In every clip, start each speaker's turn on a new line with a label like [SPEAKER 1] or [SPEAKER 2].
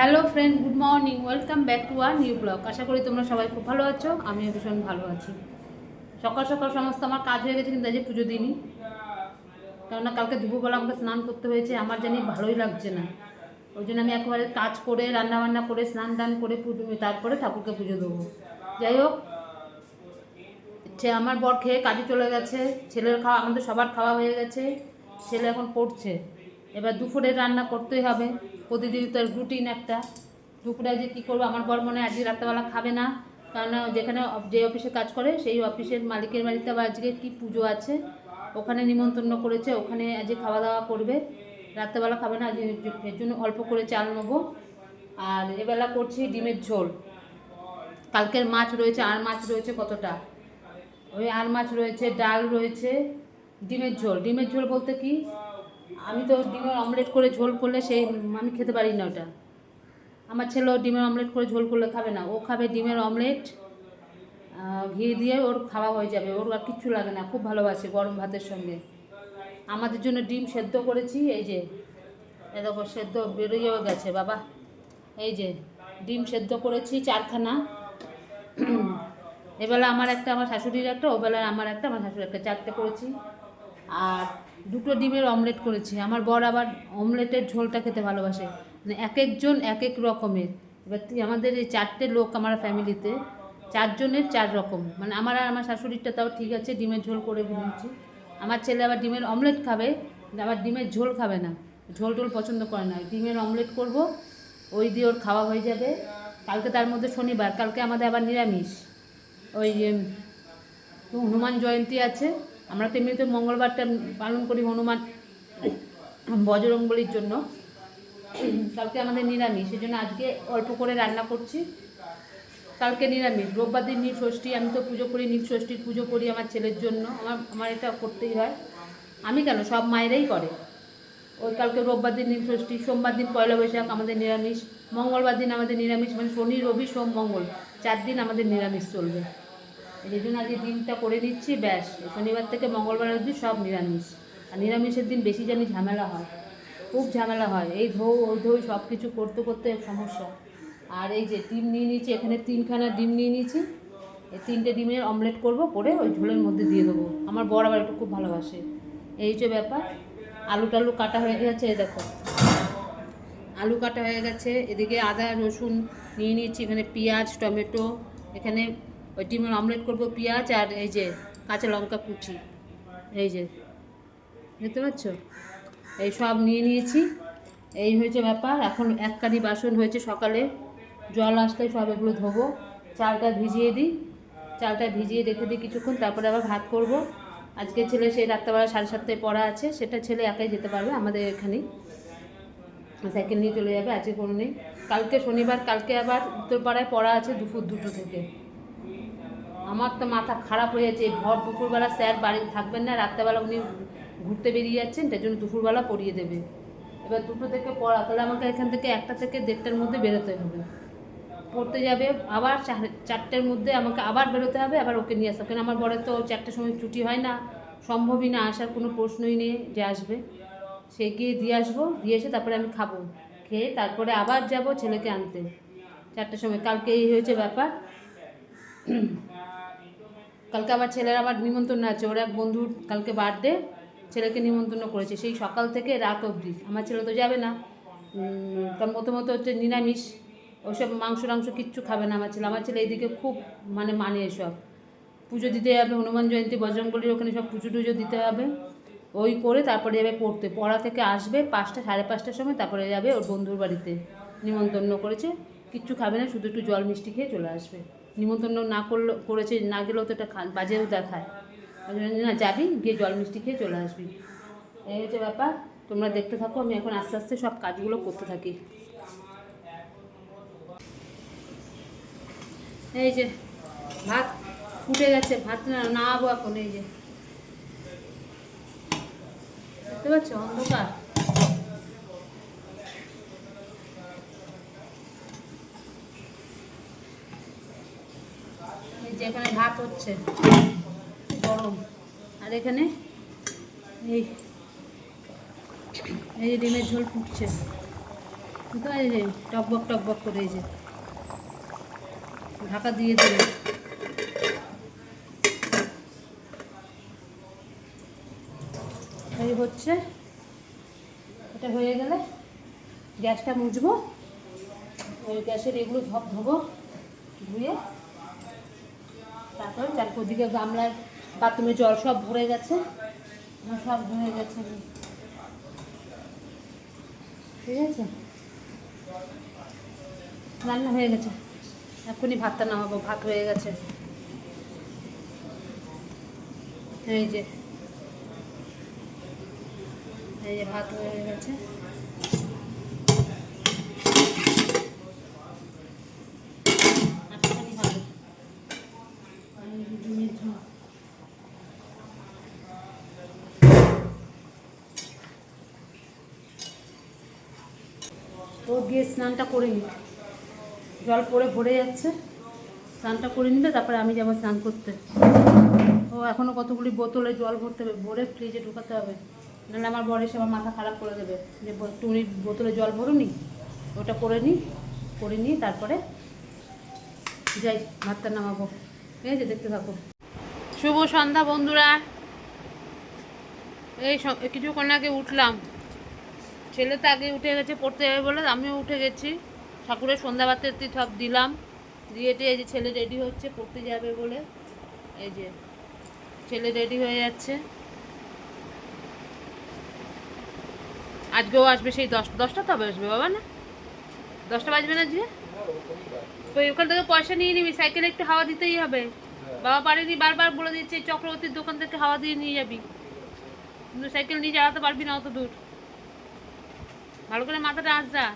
[SPEAKER 1] Hello friend good morning welcome back to our new blog আশা করি তোমরা সবাই খুব ভালো আছো, আমিও ভীষণ ভালো আছি। সকাল সকাল সমস্ত আমার কাজ হয়ে গেছে কিন্তু আজকে পুজো দিইনি কেননা কালকে দুপুরবেলা আমাকে স্নান করতে হয়েছে, আমার জানি ভালোই লাগছে না। ওই জন্য আমি একেবারে কাজ করে রান্না বান্না করে, স্নান টান করে পুজো, তারপরে ঠাকুরকে পুজো দেবো। যাই হোক, সে আমার বর খেয়ে কাজে চলে গেছে। ছেলের খাওয়া, আমাদের সবার খাওয়া হয়ে গেছে। ছেলে এখন পড়ছে। এবার দুপুরে রান্না করতেই হবে। প্রতিদিন তো রুটিন একটা। দুপুরে যে কী করব, আমার বর মনে আজকে রাত্রেবেলা খাবে না। কারণ যেখানে যে অফিসে কাজ করে, সেই অফিসের মালিকের বাড়িতে আবার আজকে কী পুজো আছে। ওখানে নিমন্ত্রণ করেছে, ওখানে আজকে খাওয়া দাওয়া করবে। রাত্রেবেলা খাবে না এর জন্য অল্প করে চাল নেব। আর এবেলা করছি ডিমের ঝোল। কালকের মাছ রয়েছে, আর মাছ রয়েছে কতটা? ওই আর মাছ রয়েছে, ডাল রয়েছে, ডিমের ঝোল। ডিমের ঝোল বলতে কি? আমি তো ডিমের অমলেট করে ঝোল করলে সেই আমি খেতে পারি না ওটা। আমার ছেলেও ডিমের অমলেট করে ঝোল করলে খাবে না। ও খাবে ডিমের অমলেট ঘি দিয়ে ওর খাওয়া হয়ে যাবে। ওর আর কিচ্ছু লাগে না। খুব ভালোবাসে গরম ভাতের সঙ্গে। আমাদের জন্য ডিম সেদ্ধ করেছি, এই যে। এ দেখো, সেদ্ধ বেরোয়েও গেছে, বাবা। এই যে, ডিম সেদ্ধ করেছি চারখানা। এবেলা আমার একটা, আমার শাশুড়ির একটা ওবেলা আমার একটা, আমার শাশুড়ির একটা। চারটে করেছি। আর দুটো ডিমের অমলেট করেছি। আমার বর আবার অমলেটের ঝোলটা খেতে ভালোবাসে। মানে এক একজন এক এক রকমের। এবার আমাদের এই চারটে লোক আমার ফ্যামিলিতে, চারজনের চার রকম। মানে আমার আর আমার শাশুড়িরটা তাও ঠিক আছে, ডিমের ঝোল করে নিয়েছি আমার ছেলে আবার ডিমের অমলেট খাবে আবার ডিমের ঝোল খাবে না। ঝোল টোল পছন্দ করে না। ডিমের অমলেট করব, ওই দিয়ে ওর খাওয়া হয়ে যাবে। কালকে তার মধ্যে শনিবার, কালকে আমাদের আবার নিরামিষ। ওই হনুমান জয়ন্তী আছে। আমরা তো এমনিতে মঙ্গলবারটা পালন করি হনুমান বজরঙ্গলির জন্য। কালকে আমাদের নিরামিষ সেই জন্য আজকে অল্প করে রান্না করছি। কালকে নিরামিষ, রোববার দিন নীল ষষ্ঠী, আমি তো পুজো করি, নীল ষষ্ঠীর পুজো করি আমার ছেলের জন্য। আমার আমার এটা করতেই হয়। আমি কেন? সব মায়েরাই করে। ওই কালকে রোববার দিন নীল ষষ্ঠী, সোমবার দিন পয়লা বৈশাখ আমাদের নিরামিষ, মঙ্গলবার দিন আমাদের নিরামিষ মানে শনি, রবি, সোম, মঙ্গল, চার দিন আমাদের নিরামিষ চলবে। এই জন্য আজকে দিনটা করে নিচ্ছি, ব্যাস। শনিবার থেকে মঙ্গলবার অবধি সব নিরামিষ। আর নিরামিষের দিন বেশি জানি ঝামেলা হয়। খুব ঝামেলা হয়। এই ধৌ, ওই ধৌ সব কিছু করতে করতে সমস্যা। আর এই যে ডিম নিয়ে নিয়েছি, এখানে তিনখানা ডিম নিয়ে নিয়েছি। এই তিনটে ডিমের অমলেট করব, করে ওই ঝোলের মধ্যে দিয়ে দেবো। আমার বড় আবার একটু খুব ভালোবাসে। এই যে ব্যাপার, আলু টালু কাটা হয়ে গেছে, এই দেখো। আলু কাটা হয়ে গেছে, এদিকে আদা রসুন নিয়ে নিয়েছি, এখানে পেঁয়াজ, টমেটো, এখানে ওই ডিমের অমলেট করব, পেঁয়াজ আর এই যে কাঁচা লঙ্কা কুচি। এই যে, দেখতে পাচ্ছ? এই সব নিয়ে নিয়েছি। এই হয়েছে ব্যাপার। এখন এক বাসন হয়েছে সকালে। জল আসলে সব এগুলো ধোবো। চালটা ভিজিয়ে দিই। চালটা ভিজিয়ে রেখে দিই কিছুক্ষণ, তারপরে আবার ভাত করব। আজকে ছেলে সেই রাত্রেবেলা সাড়ে সাতটায় পড়া আছে। সেটা ছেলে একাই যেতে পারবে, আমাদের এখানেই। সাইকেল নিয়ে চলে যাবে, আজকে কোনো নেই। কালকে শনিবার, কালকে আবার উত্তরপাড়ায় পড়া আছে দুপুর দুটো থেকে। আমার তো মাথা খারাপ হয়ে যাচ্ছে। ভর দুপুরবেলা স্যার বাড়ি থাকবেন না, রাত্রেবেলা উনি ঘুরতে বেরিয়ে যাচ্ছেন তাই জন্য দুপুরবেলা পড়িয়ে দেবে। এবার দুটো থেকে পড়া, তাহলে আমাকে এখান থেকে একটা থেকে দেড়টার মধ্যে বেরোতে হবে। পড়তে যাবে, আবার চার- চারটের মধ্যে আমাকে আবার বেরোতে হবে, আবার ওকে নিয়ে আসতে হবে। আমার বরের তো চারটের সময় ছুটি হয় না, সম্ভবই না, আসার কোনো প্রশ্নই নেই যে আসবে। সে গিয়ে দিয়ে আসব, দিয়ে এসে তারপরে আমি খাব। খেয়ে তারপরে আবার যাব ছেলেকে আনতে। চারটের সময়, কালকে এই হয়েছে ব্যাপার। কালকে আবার ছেলের আবার নিমন্ত্রণ আছে, ওর এক বন্ধুর কালকে বার্থডে ছেলেকে নিমন্ত্রণ করেছে। সেই সকাল থেকে রাত অবধি। আমার ছেলে তো যাবে না। কারণ প্রথমত হচ্ছে নিরামিষ। ওসব মাংস টাংস কিচ্ছু খাবে না আমার ছেলে। আমার ছেলে এইদিকে খুব মানে মানে এসব। পুজো দিতে হবে হনুমান জয়ন্তী বজরঙ্গলির ওখানে সব পুজো টুজো দিতে হবে। ওই করে তারপরে যাবে পড়তে। পড়া থেকে আসবে পাঁচটা, সাড়ে পাঁচটার সময় তারপরে যাবে ওর বন্ধুর বাড়িতে। নিমন্ত্রণ করেছে। কিচ্ছু খাবে না, শুধু একটু জল মিষ্টি খেয়ে চলে আসবে। নিমন্ত্রণ না করলে, করেছে, না গেলেও তো একটা খা- বাজেও দেখায়। না, যাবি, গিয়ে জল মিষ্টি খেয়ে চলে আসবি। এই হচ্ছে ব্যাপার, তোমরা দেখতে থাকো, আমি এখন আস্তে আস্তে সব কাজগুলো করতে থাকি। এই যে, ভাত ফুটে গেছে, ভাত না, নামাবো এখন, এই যে। দেখতে পাচ্ছ, অন্ধকার এই যে এখানে ভাত হচ্ছে, গরম। আর এখানে এই এই ডিমের ঝোল ফুটছে। তো এই যে টকবক টকবক করে এই যে ঢাকা দিয়ে দিলাম এই হচ্ছে, এটা হয়ে গেলে গ্যাসটা মুছবো। ওই গ্যাসের এগুলো ধপ ধোবো, ধুয়ে তারপর চারপর দিকে গামলায় বাথরুমে জল সব ভরে গেছে। সব ধরে গেছে। ঠিক আছে? রান্না হয়ে গেছে। এখনই ভাতটা নামাবো, ভাত হয়ে গেছে। এই যে। এই যে ভাত হয়ে গেছে একটুখানি হবে আর এই যে ডিমের ঝোল ও গিয়ে স্নানটা করে নি জল পড়ে ভরে যাচ্ছে। স্নানটা করে নিলে তারপরে আমি যাব স্নান করতে। ও এখনও কতগুলি বোতলে জল ভরতে হবে, ভরে ফ্রিজে ঢুকাতে হবে। নাহলে আমার বর এসে আমার মাথা খারাপ করে দেবে। যে তুমি বোতলে জল ভরুনি, ওটা করে নিই করে নিই তারপরে যাই, ভাতটা নামাবো। ঠিক আছে দেখতে থাকো। শুভ সন্ধ্যা বন্ধুরা। এই কিছুক্ষণ আগে উঠলাম। ছেলে তো আগে উঠে গেছে, পড়তে যাবে বলে আমিও উঠে গেছি। ঠাকুরের সন্ধ্যা বাতি সব দিলাম। দিয়ে এই যে ছেলে রেডি হচ্ছে, পড়তে যাবে বলে এই যে ছেলে রেডি হয়ে যাচ্ছে। আজকেও আসবে সেই দশ, দশটা তবে আসবে বাবা না? দশটা বাজবে না তো ওখান থেকে পয়সা নিয়ে নিবি, সাইকেলে একটু হাওয়া দিতেই হবে। বাবা পারেনি, বারবার বলে দিচ্ছে, চক্রবর্তীর দোকান থেকে হাওয়া দিয়ে নিয়ে যাবি। কিন্তু সাইকেল নিয়ে চালাতে পারবি না অত দূর। ভালো করে মাথাটা আঁচড়া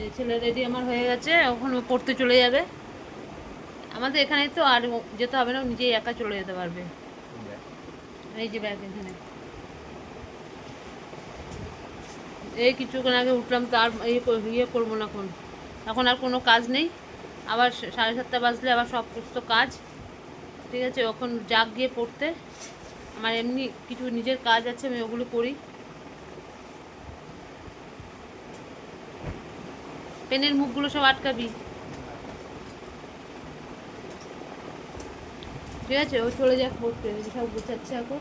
[SPEAKER 1] এই ছেলে রেডি আমার হয়ে গেছে ওখানে পড়তে চলে যাবে। আমাদের এখানে তো আর যেতে হবে না নিজেই একা চলে যেতে পারবে। এই যে ব্যাগ এখানে। এই কিছুক্ষণ আগে উঠলাম, তো আর ইয়ে করব না এখন। এখন আর কোনো কাজ নেই। আবার সাড়ে সাতটা বাজলে আবার সব কাজ। ঠিক আছে, এখন যাক গিয়ে পড়তে। আমার এমনি কিছু নিজের কাজ আছে, আমি ওগুলো করি। পেনের মুখগুলো সব আটকাবি। ঠিক আছে, ও চলে যাক পড়তে ওই সব গুছাচ্ছে এখন।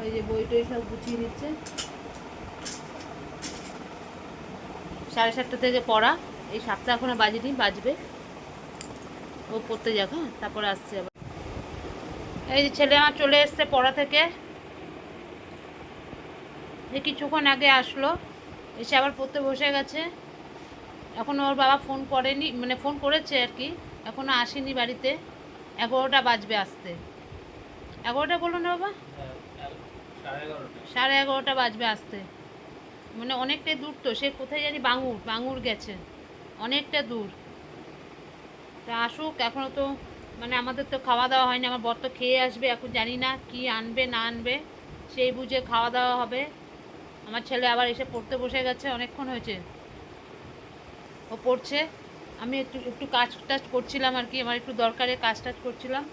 [SPEAKER 1] ওই যে বই টই সব গুছিয়ে নিচ্ছে। সাড়ে সাতটা থেকে পড়া, এই সাতটা এখনও বাজেনি, বাজবে। ও পড়তে যাক হ্যাঁ? তারপরে আসছে আবার। এই যে ছেলে আমার চলে এসছে পড়া থেকে। এই কিছুক্ষণ আগে আসলো, এসে আবার পড়তে বসে গেছে। এখনও ওর বাবা ফোন করেনি মানে ফোন করেছে আর কি এখনও আসেনি বাড়িতে। এগারোটা বাজবে আসতে। এগারোটা বলল না বাবা। সাড়ে এগারোটা বাজবে আসতে। মানে অনেকটাই দূর তো, সে কোথায় জানি বাঙুর বাঙুর গেছে। অনেকটা দূর। তা আসুক এখনও তো মানে আমাদের তো খাওয়া দাওয়া হয়নি, আমার বর তো খেয়ে আসবে, এখন জানি না কি আনবে, না আনবে, সেই বুঝে খাওয়া দাওয়া হবে। আমার ছেলে আবার এসে পড়তে বসে গেছে, অনেকক্ষণ হয়েছে। ও পড়ছে, আমি একটু একটু কাজ টাজ করছিলাম আর কি, আমার একটু দরকারে কাজ টাজ করছিলাম,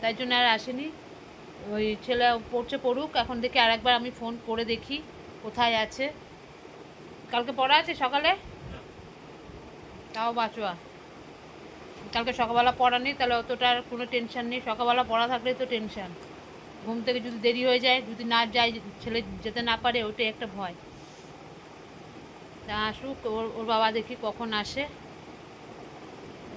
[SPEAKER 1] তাই জন্য আর আসেনি। ওই ছেলে পড়ছে পড়ুক, এখন দেখি আর একবার আমি ফোন করে দেখি কোথায় আছে। কালকে পড়া আছে সকালে? তাও বাঁচোয়া। কালকে সকালবেলা পড়া নেই, তাহলে অতটা কোনো টেনশন নেই। সকালবেলা পড়া থাকলেই তো টেনশন ঘুম থেকে যদি দেরি হয়ে যায়, যদি না যায় ছেলে যেতে না পারে, ওটাই একটা ভয়। তা আসুক, ওর ওর বাবা দেখি কখন আসে।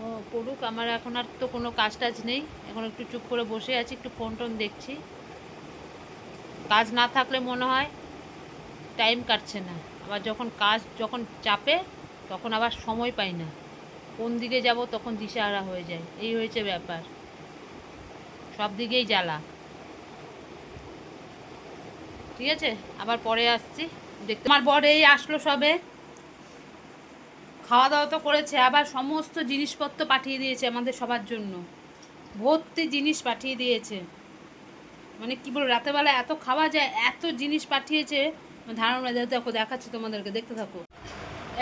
[SPEAKER 1] ও পড়ুক, আমার এখন আর তো কোনো কাজ টাজ নেই। এখন একটু চুপ করে বসে আছি, একটু ফোন টোন দেখছি। কাজ না থাকলে মনে হয় টাইম কাটছে না। আবার যখন কাজ যখন চাপে, তখন আবার সময় পাই না। কোন দিকে যাব তখন দিশাহারা হয়ে যায়। এই হয়েছে ব্যাপার। সব দিকেই জ্বালা। ঠিক আছে? আবার পরে আসছি। দেখতে আমার বর এই আসলো সবে। খাওয়া দাওয়া তো করেছে, আবার সমস্ত জিনিসপত্র পাঠিয়ে দিয়েছে আমাদের সবার জন্য। ভর্তি জিনিস পাঠিয়ে দিয়েছে। মানে কি বলব রাতেরবেলা এত খাওয়া যায়, এত জিনিস পাঠিয়েছে। ধারণা দেখো, দেখাচ্ছি তোমাদেরকে, দেখতে থাকো।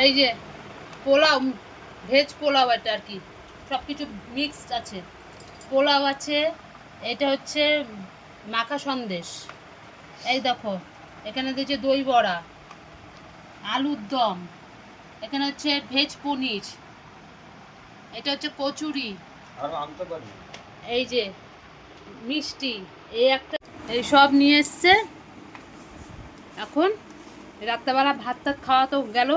[SPEAKER 1] এই যে, পোলাও ভেজ পোলাও এটা আর কি। সব কিছু মিক্সড আছে। পোলাও আছে এটা হচ্ছে মাখা সন্দেশ। এই দেখো এখানে দিয়েছে দই বড়া আলুর দম এখানে হচ্ছে ভেজ পনির এটা হচ্ছে কচুরি। এই যে মিষ্টি এই একটা এই সব নিয়ে এসছে। এখন রাত্রেবেলা ভাত টাত খাওয়া তো গেল।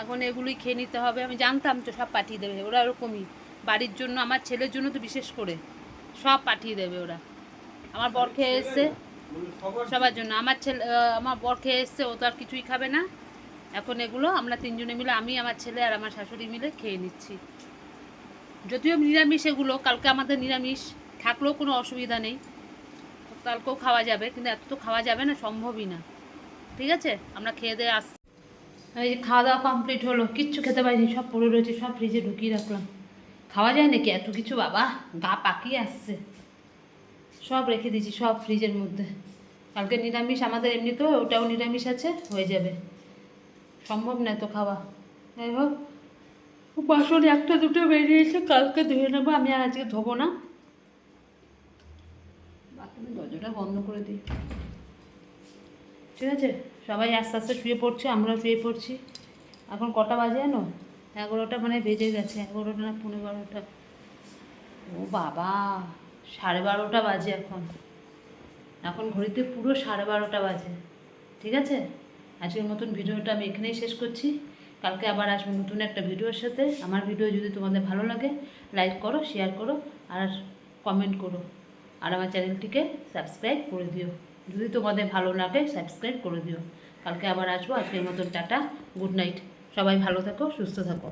[SPEAKER 1] এখন এগুলোই খেয়ে নিতে হবে। আমি জানতাম তো সব পাঠিয়ে দেবে। ওরা ওরকমই। বাড়ির জন্য, আমার ছেলের জন্য তো বিশেষ করে। সব পাঠিয়ে দেবে ওরা। আমার বর খেয়ে এসছে। সবার জন্য। আমার ছেলে আমার বর খেয়ে এসছে। ও তো আর কিছুই খাবে না। এখন এগুলো আমরা তিনজনে মিলে, আমি, আমার ছেলে আর আমার শাশুড়ি মিলে খেয়ে নিচ্ছি। যদিও নিরামিষ এগুলো, কালকে আমাদের নিরামিষ। থাকলেও কোনো অসুবিধা নেই। কালকেও খাওয়া যাবে, কিন্তু এত তো খাওয়া যাবে না, সম্ভবই না। ঠিক আছে? আমরা খেয়ে দিয়ে আস এই যে খাওয়া দাওয়া কমপ্লিট হলো, কিচ্ছু খেতে পারিনি, সব পড়ে রয়েছে, সব ফ্রিজে ঢুকিয়ে রাখলাম। খাওয়া যায় নাকি? এত কিছু বাবা, গা পাকিয়ে আসছে। সব রেখে দিয়েছি, সব ফ্রিজের মধ্যে। কালকে নিরামিষ, আমাদের এমনিতেও ওটাও নিরামিষ আছে, হয়ে যাবে। সম্ভব না তো খাওয়া। যাই হোক, বাসন একটা দুটো বেরিয়েছে কালকে ধুয়ে নেব, আমি আর আজকে ধোবো না। বাথরুমের দরজাটা বন্ধ করে দিই। ঠিক আছে? সবাই আস্তে আস্তে শুয়ে পড়ছে, আমরাও শুয়ে পড়ছি। এখন কটা বাজে জানো? এগারোটা মানে বেজে গেছে, এগারোটা না পনেরো বারোটা। ও বাবা, সাড়ে বারোটা বাজে এখন। এখন ঘড়িতে পুরো সাড়ে বারোটা বাজে, ঠিক আছে? আজকের মতন ভিডিওটা আমি এখানেই শেষ করছি। কালকে আবার আসব নতুন একটা ভিডিওর সাথে। আমার ভিডিও যদি তোমাদের ভালো লাগে লাইক করো শেয়ার করো, আর কমেন্ট করো। আর আমার চ্যানেলটিকে সাবস্ক্রাইব করে দিও। যদি তোমাদের ভালো লাগে সাবস্ক্রাইব করে দিও। কালকে আবার আসব, আজকের মতন টাটা গুড নাইট সবাই ভালো থাকো, সুস্থ থাকো।